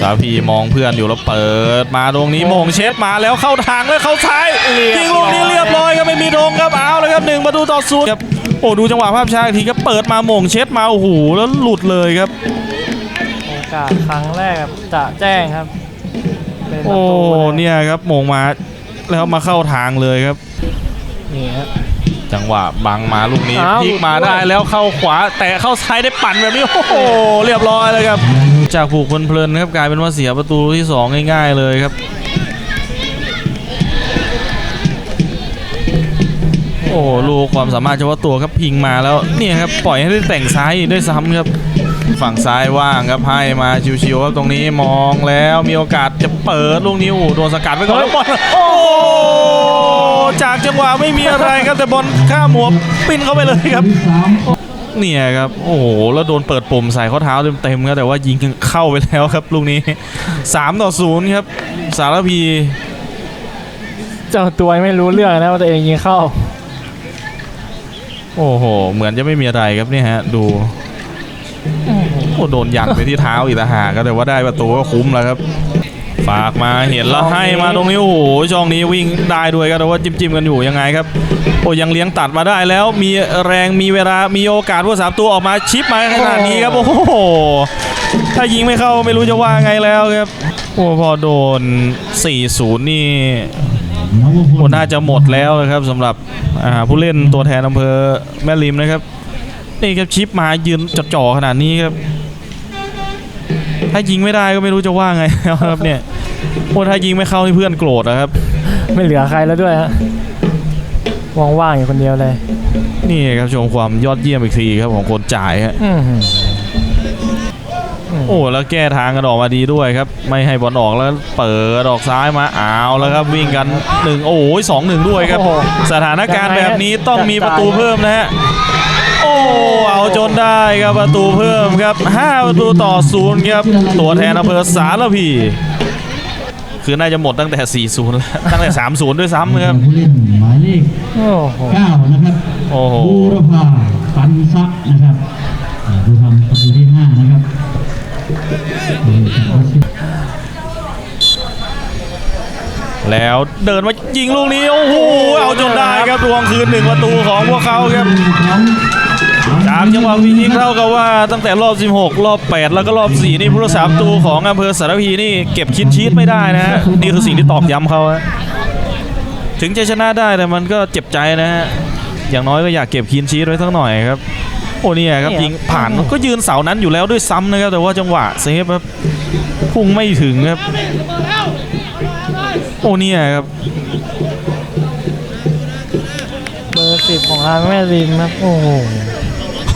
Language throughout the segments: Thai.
สาพีมองเพื่อนอยู่แล้วเปิดมาตรงนี้โมงเช็ดมาแล้วเข้าทางแล้วเข้าซ้ายยิงลูกนี้เรียบร้อยครับไม่มีธงครับเอาเลยครับหนึ่งประตูต่อศูนย์ครับโอ้ดูจังหวะภาพช้าอีกทีครับเปิดมาโมงเช็ดมาโอ้โหแล้วหลุดเลยครับโอกาสครั้งแรกครับจะแจ้งครับเป็นประโอ้ตูะเนี่ยครับโมงมาแล้วมาเข้าทางเลยครับนี่ฮะจังหวะบังมาลูกนี้อ้าวพลิกมาหลุดด้วยได้แล้วเข้าขวา แต่เข้าซ้ายได้ปั่นแบบนี้โอ้โหเรียบร้อยเลยครับ จากผูกเพลินๆครับกลายเป็นว่าเสียประตูที่สองง่ายๆเลยครับ โอ้โลูกความสามารถเฉพาะตัวครับพิงมาแล้วเนี่ยครับปล่อยให้ได้แต่งซ้ายด้วยซ้ำครับ ฝั่งซ้ายว่างครับให้มาชิวๆครับตรงนี้มองแล้วมีโอกาสจะเปิดลูกนี้โอ้โหโดนสกัดไปก่อนแล้วบอลโอ้จากจังหวะไม่มีอะไรครับแต่บอลข้ามหัวปิ้นเข้าไปเลยครับ เนี่ยครับโอ้โหแล้วโดนเปิดปุ่มใส่ข้อเท้าเต็มๆครับแต่ว่ายิงเข้าไปแล้วครับลูกนี้ 3 ต่อ0ครับสารพี เจ้าตัวไม่รู้เรื่องนะว่าตัวเองยิงเข้า โอ้โห เหมือนจะไม่มีอะไรครับเนี่ยฮะ ดูโอ้โดนยันไปที่เท้าอีกต่างหากครับแต่ว่าได้ประตูก็คุ้มแล้วครับ ฝากมาเห็นแล้วให้มาตรงนี้โอ้โหช่องนี้วิ่งได้ด้วยครับแต่ว่าจิ้มจิ้มกันอยู่ยังไงครับโอ้ยังเลี้ยงตัดมาได้แล้วมีแรงมีเวลามีโอกาสพว่าสามตัวออกมาชิปมาขนาดนี้ครับโอ้โหถ้ายิงไม่เข้าไม่รู้จะว่าไงแล้วครับโอ้พอโดน 4-0 นี่โอ้น่าจะหมดแล้วนะครับสำหรับผู้เล่นตัวแทนอำเภอแม่ริมนะครับนี่ครับชิปมายืนจ่อขนาดนี้ครับ ถ้ายิงไม่ได้ก็ไม่รู้จะว่าไงครับเนี่ย โอ้ถ้ายิงไม่เข้านี่เพื่อนโกรธนะครับ ไม่เหลือใครแล้วด้วยฮะว่างๆอยู่คนเดียวเลย นี่ครับชมความยอดเยี่ยมอีกทีครับของคนจ่ายฮะอื้อหือโอ้แล้วแก้ทางกันออกมาดีด้วยครับ ไม่ให้บอลออกแล้วเปิดออกซ้ายมาอ้าวแล้วครับวิ่งกันหนึ่งโอ้ยสองหนึ่งด้วยครับ โอ้โหสถานการณ์ยังไงแบบนี้ต้องมีประตูจะตายเพิ่มนะฮะโอ้เอาจนได้ครับประตูเพิ่มครับ 5 ประตูต่อศูนย์ครับ ตัวแทนอำเภอสารพี คือน่าจะหมดตั้งแต่ 4-0 แล้ว ตั้งแต่ 3-0 ด้วยซ้ำครับผู้เล่นหมายเลขโอ้โห9นะครับโอ้โหบูรพาปันซะนะครับอ่าผู้ทำประตูที่5นะครับนี่ครับแล้วเดินมายิงลูกนี้ โอ้โห เอาจนได้ครับดวงคืนหนึ่งประตูของพวกเขาครับ จากจังหวะวิ่งยิงเท่ากับว่าตั้งแต่รอบ 16 รอบ 8 แล้วก็รอบ 4 นี่ผู้รักษาประตูของอำเภอสารพีนี่เก็บคินชีตไม่ได้นะฮะนี่คือสิ่งที่ตอกย้ำเขาฮะถึงจะชนะได้แต่มันก็เจ็บใจนะฮะอย่างน้อยก็อยากเก็บคินชีตไว้สักหน่อยครับ โอ้เนี่ยครับเนี่ยยิงผ่านก็ยืนเสานั้นอยู่แล้วด้วยซ้ำนะครับแต่ว่าจังหวะเซฟครับพุ่งไม่ถึงครับโอ้เนี่ยครับเบอร์สิบของทางแม่ริมครับโอ้โห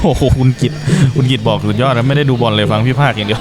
โอ้โหคุณกิตคุณกิตบอกสุดยอดนะไม่ได้ดูบอลเลยฟังพี่ภาคอย่างเดียว